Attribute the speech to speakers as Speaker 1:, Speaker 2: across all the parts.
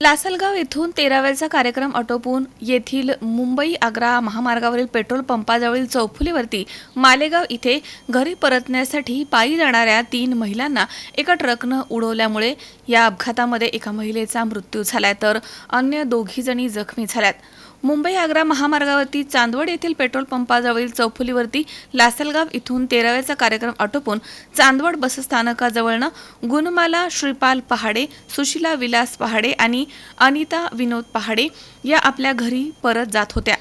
Speaker 1: लासलगाव येथून तेराव्याचा कार्यक्रम आटोपून येथील मुंबई आग्रा महामार्गावरील पेट्रोल पंपाजवळील चौफुलीवरती मालेगाव इथे घरी परतण्यासाठी पायी जाणाऱ्या तीन महिलांना एका ट्रकनं उडवल्यामुळे या अपघातामध्ये एका महिलेचा मृत्यू झालाय तर अन्य दोघी जणी जखमी झाल्यात. मुंबई आग्रा महामार्गावरती चांदवड येथील पेट्रोल पंपाजवळील चौफुलीवरती लासलगाव इथून तेराव्याचा कार्यक्रम आटोपून चांदवड बसस्थानकाजवळनं गुणमाला श्रीपाल पहाडे सुशिला विलास पहाडे आणि अनिता विनोद पहाडे या आपल्या घरी परत जात होत्या.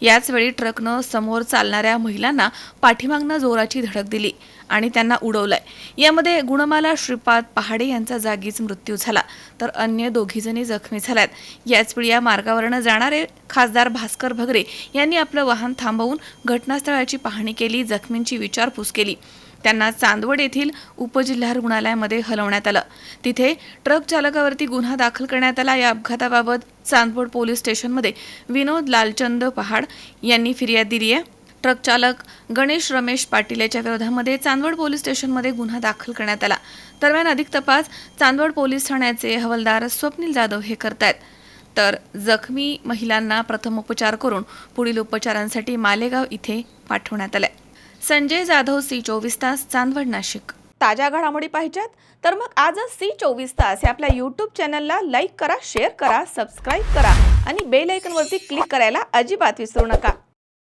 Speaker 1: याचवेळी ट्रकनं समोर चालणाऱ्या महिलांना पाठीमागनं जोराची धडक दिली आणि त्यांना उडवलंय. यामध्ये गुणमाला श्रीपाद पहाडे यांचा जागीच मृत्यू झाला तर अन्य दोघीजणी जखमी झाल्यात. याचवेळी या मार्गावरनं जाणारे खासदार भास्कर भगरे यांनी आपलं वाहन थांबवून घटनास्थळाची पाहणी केली जखमींची विचारपूस केली. त्यांना चांदवड येथील उपजिल्हा रुग्णालयामध्ये हलवण्यात आलं. तिथे ट्रक चालकावरती गुन्हा दाखल करण्यात आला. या अपघाताबाबत चांदवड पोलीस स्टेशनमध्ये विनोद लालचंद पहाड यांनी फिर्याद दिली आहे. ट्रक चालक गणेश रमेश पाटील याच्या विरोधामध्ये चांदवड पोलीस स्टेशनमध्ये गुन्हा दाखल करण्यात आला. दरम्यान अधिक तपास चांदवड पोलीस ठाण्याचे हवालदार स्वप्नील जाधव हे करतायत. तर जखमी महिलांना प्रथम उपचार करून पुढील उपचारांसाठी मालेगाव इथे पाठवण्यात आलंय. संजय जाधव सी चोवीस तास चांदवड नाशिक. ताज्या घडामोडी पाहिजेत तर मग आजच सी चोवीस तास हे आपल्या यूट्यूब चॅनलला लाईक करा शेअर करा सबस्क्राईब करा आणि बेल आयकनवरती क्लिक करायला अजिबात विसरू नका.